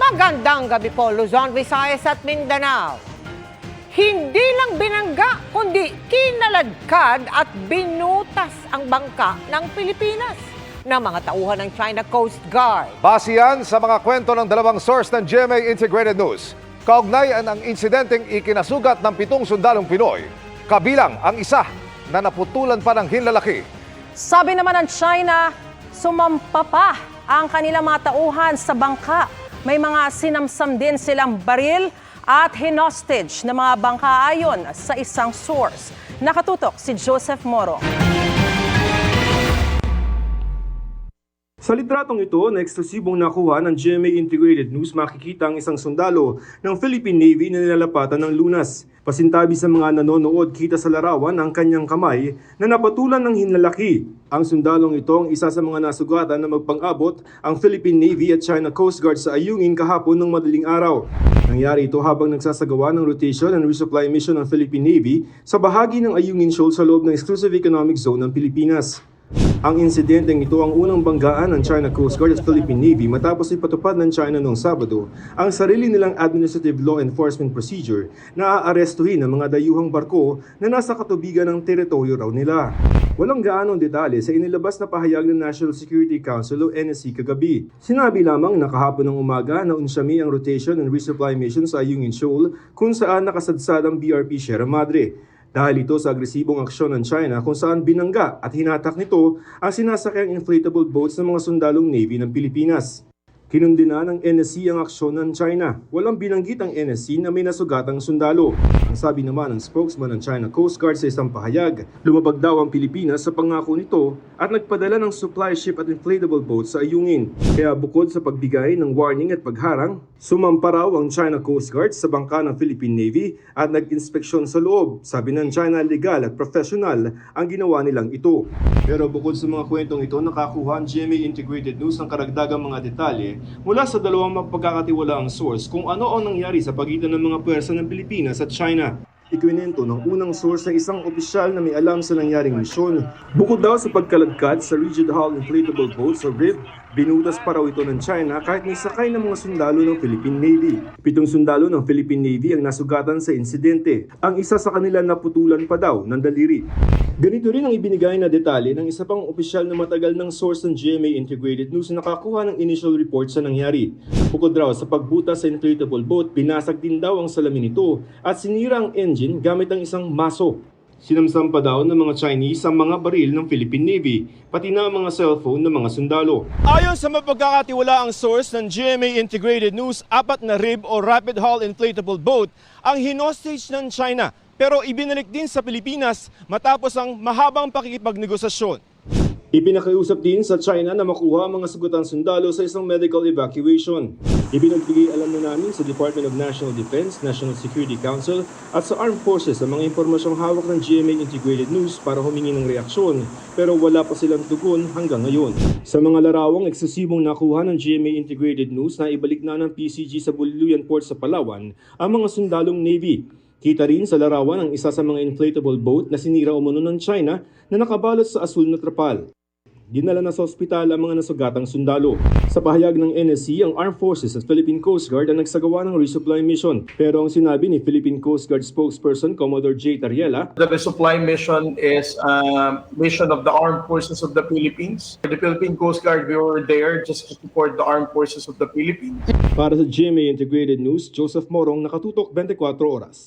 Magandang gabi po, Luzon, Visayas at Mindanao. Hindi lang binangga, kundi kinaladkad at binutas ang bangka ng Pilipinas ng mga tauhan ng China Coast Guard. Base yan sa mga kwento ng dalawang source ng GMA Integrated News. Kaugnayan ang insidenteng ikinasugat ng pitong sundalong Pinoy. Kabilang ang isa na naputulan pa ng hinlalaki. Sabi naman ng China, sumampa pa ang kanilang mga tauhan sa bangka. May mga sinamsam din silang baril at hinostage na mga bangka ayon sa isang source. Nakatutok si Joseph Moro. Sa litratong ito na eksklusibong nakuha ng GMA Integrated News, makikita ang isang sundalo ng Philippine Navy na nilalapatan ng lunas. Pasintabi sa mga nanonood, kita sa larawan ang kanyang kamay na napatulan ng hinlalaki. Ang sundalong ito ang isa sa mga nasugatan na magpang-abot ang Philippine Navy at China Coast Guard sa Ayungin kahapon ng madaling araw. Nangyari ito habang nagsasagawa ng rotation and resupply mission ng Philippine Navy sa bahagi ng Ayungin Shoal sa loob ng Exclusive Economic Zone ng Pilipinas. Ang insidenteng ito ang unang banggaan ng China Coast Guard at Philippine Navy matapos ipatupad ng China noong Sabado ang sarili nilang administrative law enforcement procedure na aarestuhin ang mga dayuhang barko na nasa katubigan ng teritoryo raw nila. Walang gaanong detalye sa inilabas na pahayag ng National Security Council o NSC kagabi. Sinabi lamang na kahapon ng umaga na unsyami ang rotation and resupply mission sa Ayungin Shoal kung saan nakasadsad ang BRP Sierra Madre. Dahil ito sa agresibong aksyon ng China kung saan binangga at hinatak nito ang sinasakayang inflatable boats ng mga sundalong Navy ng Pilipinas. Kinundina ng NSC ang aksyon ng China. Walang binanggit ang NSC na may nasugatang sundalo. Ang sabi naman ng spokesman ng China Coast Guard sa isang pahayag, lumabag daw ang Pilipinas sa pangako nito at nagpadala ng supply ship at inflatable boats sa Ayungin. Kaya bukod sa pagbigay ng warning at pagharang, sumampa raw ang China Coast Guard sa bangka ng Philippine Navy at nag-inspeksyon sa loob. Sabi ng China legal at professional ang ginawa nilang ito. Pero bukod sa mga kwentong ito, nakakuha ang GMA Integrated News ng karagdagang mga detalye mula sa dalawang mapagkakatiwalaang source kung ano ang nangyari sa pagitan ng mga pwersa ng Pilipinas at China. Правильно? Ikwinento ng unang source na isang opisyal na may alam sa nangyaring misyon. Bukod daw sa pagkaladkad sa Rigid Hull Inflatable Boats o RIB, binutas pa raw ito ng China kahit may sakay ng mga sundalo ng Philippine Navy. Pitong sundalo ng Philippine Navy ang nasugatan sa insidente. Ang isa sa kanila naputulan pa daw ng daliri. Ganito rin ang ibinigay na detalye ng isa pang opisyal na matagal ng source ng GMA Integrated News na nakakuha ng initial report sa nangyari. Bukod raw sa pagbutas sa inflatable boat, binasag din daw ang salamin nito at sinira ang engine gamit ang isang maso. Sinamsam pa daw ng mga Chinese ang mga baril ng Philippine Navy, pati na ang mga cellphone ng mga sundalo. Ayon sa mapagkakatiwalaang source ng GMA Integrated News, apat na RIB o Rapid Hull Inflatable Boat ang hinostage ng China pero ibinalik din sa Pilipinas matapos ang mahabang pakikipagnegosasyon. Ipinakiusap din sa China na makuha ang mga sugutang sundalo sa isang medical evacuation. Ibinagbigay alam na namin sa Department of National Defense, National Security Council at sa Armed Forces ang mga impormasyong hawak ng GMA Integrated News para humingi ng reaksyon pero wala pa silang tugon hanggang ngayon. Sa mga larawang eksesibong nakuha ng GMA Integrated News na ibalik na ng PCG sa Buluyan Port sa Palawan ang mga sundalong Navy. Kita rin sa larawan ang isa sa mga inflatable boat na sinira umano ng China na nakabalot sa asul na trapal. Dinala na sa ospital ang mga nasugatang sundalo. Sa pahayag ng NSC, ang Armed Forces at Philippine Coast Guard ang nagsagawa ng resupply mission. Pero ang sinabi ni Philippine Coast Guard spokesperson Commodore J. Tariela, The resupply mission is a mission of the Armed Forces of the Philippines. The Philippine Coast Guard, we were there just to support the Armed Forces of the Philippines. para sa GMA Integrated News, Joseph Morong, nakatutok 24 oras.